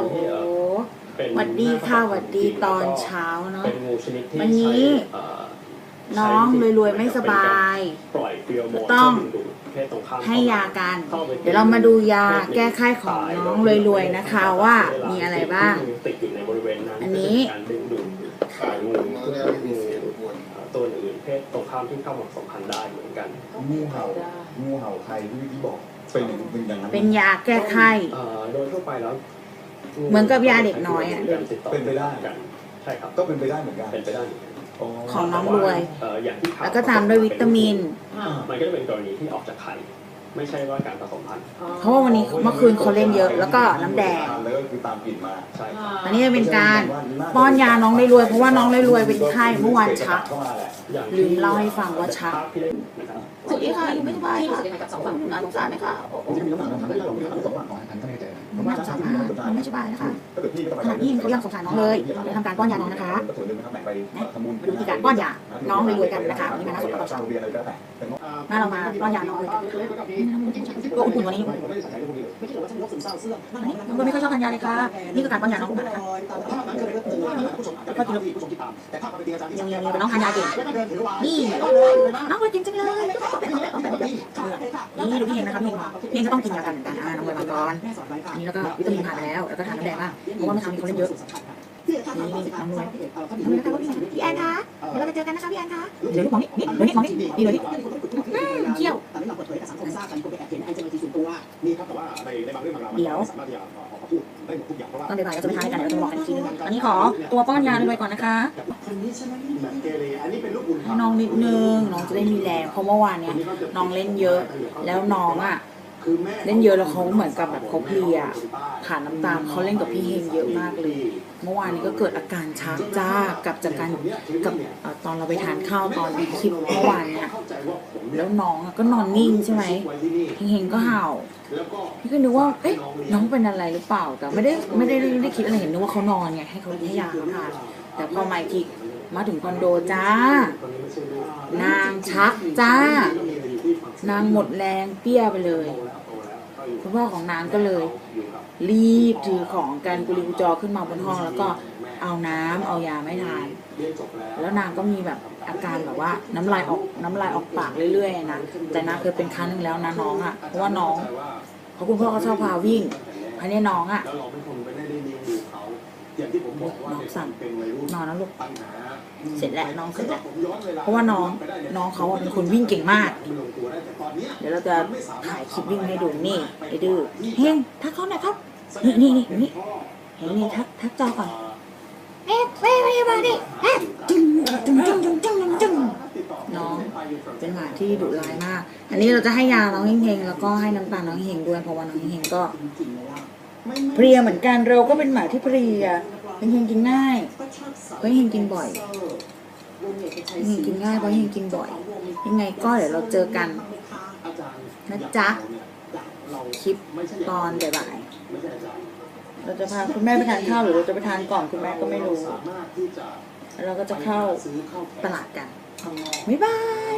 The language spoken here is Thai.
ลที่เอ่อเป็นหวัดดีค่ะหวัดดีตอนเช้าเนาะเป็นงูชนิดที่วันนี้ใช้เอ่อน้องรวยๆไม่สบายปล่อยฟีโรโมนต้องเพื่ดึดูดเพศตรงข้ามให้ยากัน เดี๋ยวเรามาดูยาแก้ไข้ของน้องรวยๆนะคะว่ามีอะไรบ้างติดอยู่ในบริเวณนั้นอันนี้การดึงดูดสายงูเพื่อให้งูเอ่อตัวอื่นเพศตรงข้ามที่เข้ามาสัมพันธ์ได้เหมือนกันงูเห่างูเห่าไทยที่เมื่อกี้บอกเป็นอย่างเป็นอย่างนั้นเป็นยาแก้ไข้เอ่อโดยทั่วไปแล้ว เหมือนกับยาเด็กน้อยอะเป็นไปได้กันใช่ครับก็เป็นไปได้เหมือนกันเป็นไปได้เหมือนกันของน้องรวยเอ่ออย่างที่ข่แล้วก็ตามด้วยวิตามิน มันก็จะเป็นกรณีที่ออกจากไข่ไม่ใช่ว่าการผสมพันธุ์เพราะว่าวันนี้เมื่อคืนเขาเล่นเยอะ แล้วก็น้ำแดงแล้วก็คือตามกลิ่นมาใช่ครับอันนี้จะเป็นการป้อนยาน้องรวยๆเพราะว่าน้องรวยๆเป็นไข้เมื่อวานชักเข้ามาแหละอย่างลืมเล่าให้ฟังว่าชักภพที่ได้นะครับสวัสดีค่ะอยู่ไม่สบายค่ะกับสองฝั่งน่าสงสารไหมคะจริงๆมีน้ำหนักน้ำหนักได้ลงที่สองหลักของอันก็ไม่เจ อน่าสงสารมากน้องไม่สบายนะคะถ้าเกิดพี่ก็ขนาดนี้เขายังสงสารน้องเลยเดี๋ยวทำการป้อนยาน้องนะคะส่วนหนึ่งนะครับแบ่งไปทำบุญมาดูวิธีการป้อนยาน้องรวยๆกันนะคะวันนี้มาหน้าสดตอนเช้าโรงเรียนอะไรก็แล้วแต่เป็นมาเรามาป้อนยาน้องเลยกันตัวอุ่นๆวันนี้ไม่ใช่ว่าฉันโรคซึมเศร้าเสื่อมน้องรวยไม่ค่อยชอบทานยาเลยค่ะนี่คือการป้อนยาน้องนะคะภาพนั้นเคยเลือกตื่นผู้ชมอาจจะไม่ผู้ชมที่ตามแต่ภาพปฏิกิริยาจากที่ยังยังยังเป็นน้องทานยาเก่งแล้วก็เดินถือวางนี่น้องรวยเก่งจังเลย นี่ดูพี่เองนะครับพี่เองพี่เองก็ต้องกินยากันเหมือนกันอ่าน้องรวยมาก่อนแม่สอนไว้ค่ะอันนี้แล้วก็วิตามินผ่านไปแล้ว แล้วก็ทานน้ำแดงบ้างเพราะว่าเมื่อเช้านี้เขาเล่นเยอะนี่น้องรวยนี่นะคะพี่แอนคะเดี๋ยวเราจะเจอกันนะคะพี่แอนคะเดี๋ยวมองนี่นี่เดี๋ยวนี่มองนี่นี่เลยนี่เที่ยวตอนนี้เราเปิดเผยกับสังคมทราบกันคนไปแอบเห็นไอเจอทีส่วนตัวนี่ครับแต่ว่าในในบางเรื่องบางราวมันสามารถที่จะ ตอนบ่ายๆเราจะไปทานกันเดี๋ยวเราจะบอกกันอีกทีนึงอันนี้ขอตัวป้อนยาเลยก่อนนะคะคนนี้ใช่ไหมแบบเกเรอันนี้เป็นลูกบุญให้น้องนิดนึงน้องจะได้มีแรงเพราะเมื่อวานเนี้ยน้องเล่นเยอะ แล้วน้องอะคือแม่ เล่นเยอะแล้วเขาเหมือนกับแบบเขาเพลียขาดน้ำตาเขาเล่นกับพี่เฮงเยอะมากเลย เมื่อวานนี้ก็เกิดอาการชักจ้ากลับจากการกับอตอนเราไปทานข้าวตอนคลิปเมื่อวานเนี่ยแล้วน้องก็นอนนิ่งใช่ไหมเฮงเฮงก็เห่าพี่ก็นึกว่าเอ๊ะน้องเป็นอะไรหรือเปล่าแต่ไม่ได้ไม่ได้ไม่ได้คิดอะไรเห็นนึกว่าเขานอนไงให้เขาให้ยาเขาทานแต่พอมาอีกทีมาถึงคอนโดจ้า นางชักจ้า นางหมดแรงเปี้ยไปเลยคุณพ่อของนางก็เลย รีบถือของกันกุลีกุจอขึ้นมาบนห้อง แล้วก็เอาน้ำเอายาไม่ทาน แล้วนางก็มีแบบอาการแบบว่าน้ำลายออกน้ำลายออกปากเรื่อยๆนะแต่นางเคยเป็นครั้งหนึงแล้วนะน้องอะเพราะว่าน้องเพราะคุณพ่อเขาชอบพาวิ่งอันนี้น้องอะแล้วเราไม่คงไปได้เลี้ยงดูเขาอย่างที่ผมบอกว่าน้องสั่งเป็นวัยรุ่นนอนแล้วลูกปัญหาเสร็จแล้วน้องเสร็จแล้วผมย้อนวลเพราะว่าน้อง น้องเขาอะเป็นคนวิ่งเก่งมากมันลงตัวได้แต่ตอนเนี้ยเดี๋ยวเราจะถ่ายคลิปวิ่งให้ดูนี่ไอ้ดื้อเฮงทักเขาหน่อยครับ นี่นี่นี่นี่เฮงนี่ทักทักจอก่อนเอ๊ะเว้ยมาดิมาดิเอ๊ะจึ้งจึ้งจึ้งจึ้งจึ้งจึ้งจึ้งน้องเป็นหมาที่ดุร้ายมาก อันนี้เราจะให้ยาน้องเฮงๆแล้วก็ให้น้ำตาลน้องเฮงด้วยเพราะว่าน้องเฮงก็เพลียเหมือนกันเราก็เป็นหมาที่เพลียเฮงๆกินง่ายเพราะเฮงกินบ่อย เฮงกินง่ายเพราะเฮงกินบ่อย ยังไงก็เดี๋ยวเราเจอกันนะจ๊ะคลิปตอนบ่ายๆเราจะพาคุณแม่ไปทานข้าวหรือเราจะไปทานก่อนคุณแม่ก็ไม่รู้แล้วเราก็จะเข้าตลาดกันบ๊ายบาย